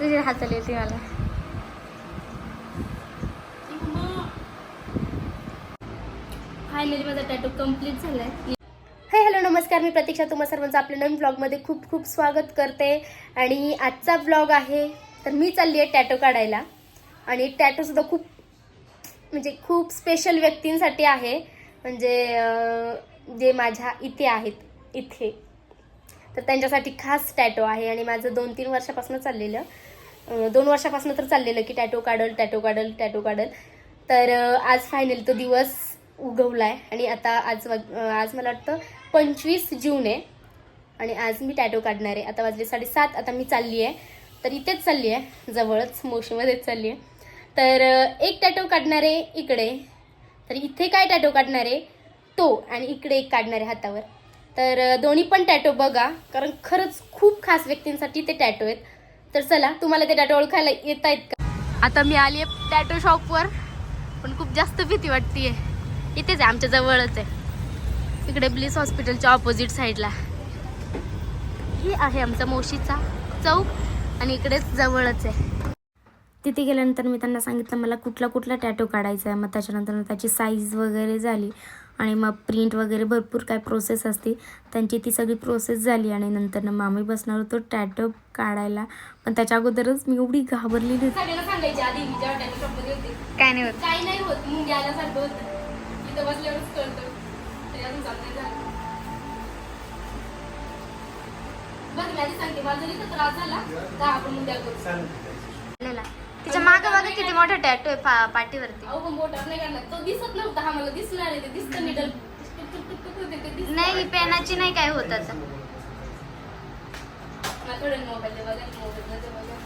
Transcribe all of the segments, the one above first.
तुझे हाताला येते मला. फायनली माझा टॅटू कंप्लीट झालाय. हाय हॅलो नमस्कार. मी प्रतीक्षा. तुम्हा सर्वांचं आपल्या नवीन ब्लॉगमध्ये खूप खूप स्वागत करते. आणि आजचा ब्लॉग आहे तर मी चालली आहे टॅटो काढायला. आणि टॅटोसुद्धा खूप म्हणजे खूप स्पेशल व्यक्तींसाठी आहे. म्हणजे जे माझ्या इथे आहेत इथे. तर त्यांच्यासाठी खास टॅटो आहे. आणि माझं दोन तीन वर्षापासून चाललेलं. दोन वर्षापासून तर चाललेलं की टॅटो काढल टॅटो काढल टॅटो काढल. तर आज फायनल तो दिवस उगवलाय आणि आता आज वाज- आज मला वाटतं पंचवीस जून आहे आणि आज मी टॅटो काढणार आहे. आता वाजले साडेसात आता मी चालली आहे. तर इथेच चालली आहे जवळच मोशीमध्येच चालली आहे. तर एक टॅटो काढणार आहे इकडे. तर इथे काय टॅटो काढणार आहे? तो आणि इकडे एक काढणार आहे हातावर. तर दोन्ही पण टॅटो बघा कारण खरंच खूप खास व्यक्तींसाठी ते टॅटो आहेत. तर चला तुम्हाला ते टॅटो ओळखायला येत आहेत का? आता मी आली आहे टॅटो शॉपवर पण खूप जास्त भीती वाटतीये. इथेच आहे आमच्या जवळच आहे. इकडे ब्लिस हॉस्पिटलच्या ऑपोजिट साईडला ही आहे आमचा मोशीचा चौक आणि इकडेच जवळच आहे. तिथे गेल्यानंतर मी त्यांना सांगितलं मला कुठला कुठला टॅटो काढायचा आहे. मग त्याच्यानंतर त्याची साईज वगैरे झाली. आणि मग प्रिंट वगैरे भरपूर काय प्रोसेस असते. त्यांची ती सगळी प्रोसेस झाली आणि नंतर मग आम्ही बसणार होतो टॅटो काढायला. पण त्याच्या अगोदरच मी एवढी घाबरलेली काय नाही होत. काही नाही होत मुंग्या आल्यासारखं होतं. इथं बसल्यावरच कळतं. तरी अजून चालू नाही झालं. बघ सांगते. मला जरी त्रास झाला तर आपण मुंग्या करू. तिच्यामागे बघा किती मोठा टॅटू आहे पा पाठीवरती. नाही तो दिसत नव्हता हा मला दिसणार आहे ते दिसतं निडल होते ते पेनाची नाही काय होत आता. मला थोडं मोबाईल बघा मोबाईल मध्ये बघा.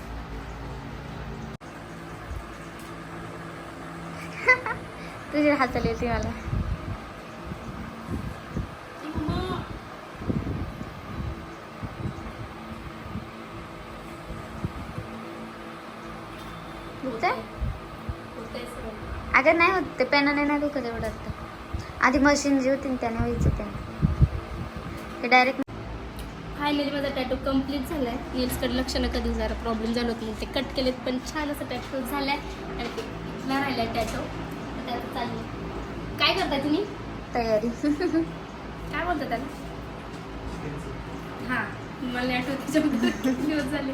तुझ्या हाताला येते मला. अगं नाही होत. ते पेनाने नाही दुखत एवढं आता. आधी मशीन जी होती ना त्याने व्हायचं त्याने ते डायरेक्ट फायनली माझा टॅटू कंप्लीट झालाय. नेल्सकडे लक्ष नका देऊ जरा प्रॉब्लेम झाला होता ते कट केलेत पण छान असं टॅटू झालाय. आणि ते राहिलाय टॅटू त्याचं चाललंय काय करताय तुम्ही? तयारी. काय बोलता त्याला? हां मला नाही आठवत दिवस झाले.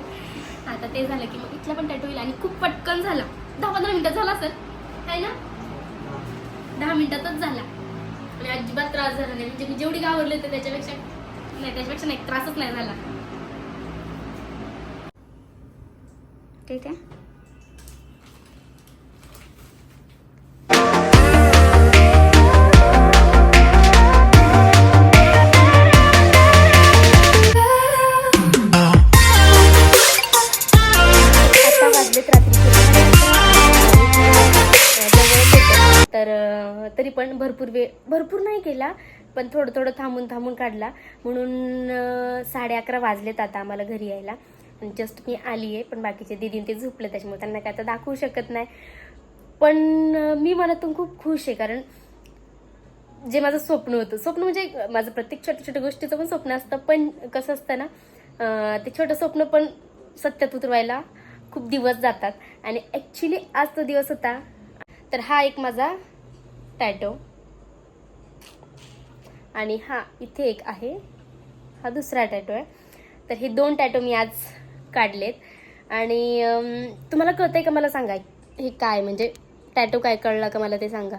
आता ते झालं की मग इथला पण टॅटू येईल आणि खूप पटकन झाला. दहा पंधरा मिनिटात झाला सर आहे ना? दहा मिनिटातच झाला. आणि अजिबात त्रास झाला नाही. म्हणजे मी जेवढी गावरले होते त्याच्यापेक्षा नाही त्याच्यापेक्षा नाही त्रासच नाही झाला. ठीक आहे? तरी पण भरपूर वेळ भरपूर नाही केला पण थोडं थोडं थांबून थांबून काढला. म्हणून साडे अकरा वाजलेत आता आम्हाला घरी यायला. जस्ट मी आली आहे पण बाकीचे दिदीन ते झोपले त्याच्यामुळे त्यांना काय आता दाखवू शकत नाही. पण मी मनातून खूप खुश आहे कारण जे माझं स्वप्न होतं स्वप्न म्हणजे माझं प्रत्येक छोट्या छोट्या गोष्टीचं पण स्वप्न असतं पण कसं असतं ना ते छोटं स्वप्न पण सत्यात उतरवायला खूप दिवस जातात. आणि ॲक्च्युली आज तो दिवस होता तर हा एक माझा टॅटो. आणि हा इथे एक आहे. हा दुसरा टॅटो आहे. तर हे दोन टॅटो मी आज काढलेत. आणि तुम्हाला कळतं आहे का मला सांगा हे काय म्हणजे टॅटो काय कळला का मला ते सांगा.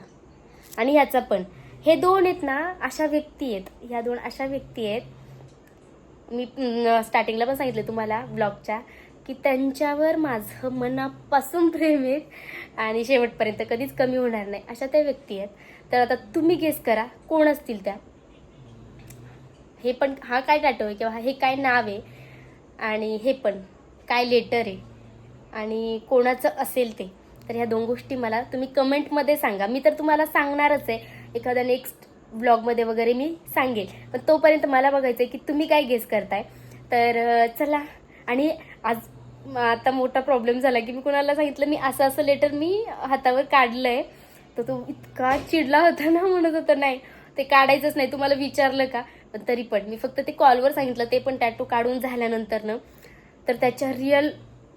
आणि ह्याचा पण. हे दोन आहेत ना अशा व्यक्ती आहेत. ह्या दोन अशा व्यक्ती आहेत. मी स्टार्टिंगला पण सांगितलं तुम्हाला ब्लॉगच्या. की त्यांच्यावर माझं मनापासून प्रेम आहे आणि शेवटपर्यंत कधीच कमी होणार नाही अशा त्या व्यक्ती आहेत. तर आता तुम्ही गेस करा कोण असतील त्या? हे पण हा काय टाटो आहे किंवा हे काय नाव आहे? आणि हे पण काय लेटर आहे? आणि कोणाचं असेल ते? तर ह्या दोन गोष्टी मला तुम्ही कमेंटमध्ये सांगा. मी तर तुम्हाला सांगणारच आहे. एखाद्या नेक्स्ट ब्लॉगमध्ये वगैरे मी सांगेल. पण तोपर्यंत मला बघायचं आहे की तुम्ही काय गेस करताय. तर चला. आणि आज आता मोठा प्रॉब्लेम झाला की मी कुणाला सांगितलं मी असं असं लेटर मी हातावर काढलं आहे तर तो इतका चिडला होता ना म्हणत होता नाही ते काढायचंच नाही तुम्हाला विचारलं का? पण तरी पण मी फक्त ते कॉलवर सांगितलं ते पण टॅटू काढून झाल्यानंतर ना तर त्याच्या रिअल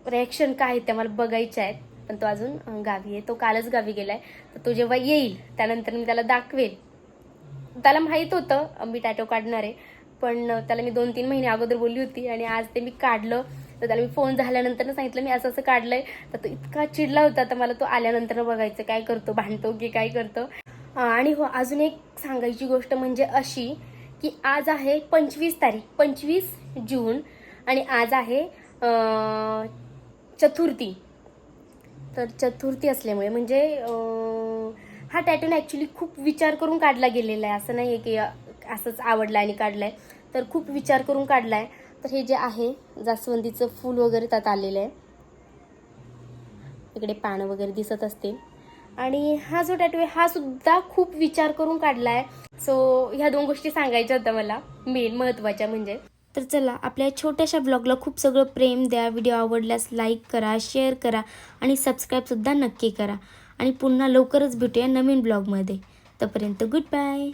रिॲक्शन काय आहे त्या मला बघायच्या आहेत. पण तो अजून गावी आहे तो कालच गावी गेलाय. तर तो जेव्हा येईल त्यानंतर मी त्याला दाखवेल त्याला माहीत होतं मी टॅटो काढणार आहे. पण त्याला मी दोन तीन महिने अगोदर बोलली होती आणि आज ते मी काढलं. तर त्याला मी फोन झाल्यानंतर सांगितलं मी असं असं काढलंय. तर तो इतका चिडला होता तर मला तो आल्यानंतर बघायचं काय करतो? भांडतो की काय करतो? आणि हो अजून एक सांगायची गोष्ट म्हणजे अशी की आज आहे पंचवीस तारीख पंचवीस जून आणि आज आहे चतुर्थी. तर चतुर्थी असल्यामुळे म्हणजे हा टॅटून ॲक्च्युली खूप विचार करून काढला गेलेला आहे. असं नाही आहे की असंच आवडला आणि काढला आहे तर खूप विचार करून काढला आहे तर हे जे आहे जास्वंदीचं फूल वगैरे त्यात आलेलं आहे. इकडे पानं वगैरे दिसत असतील. आणि हा जो टॅटू आहे हा सुद्धा खूप विचार करून काढला आहे सो ह्या दोन गोष्टी सांगायच्या होत्या मला. मेन महत्त्वाच्या म्हणजे. तर चला आपल्या छोट्याशा ब्लॉगला खूप सगळं प्रेम द्या. व्हिडिओ आवडल्यास लाईक करा शेअर करा आणि सबस्क्राईबसुद्धा नक्की करा. आणि पुन्हा लवकरच भेटूया नवीन ब्लॉगमध्ये तोपर्यंत गुड बाय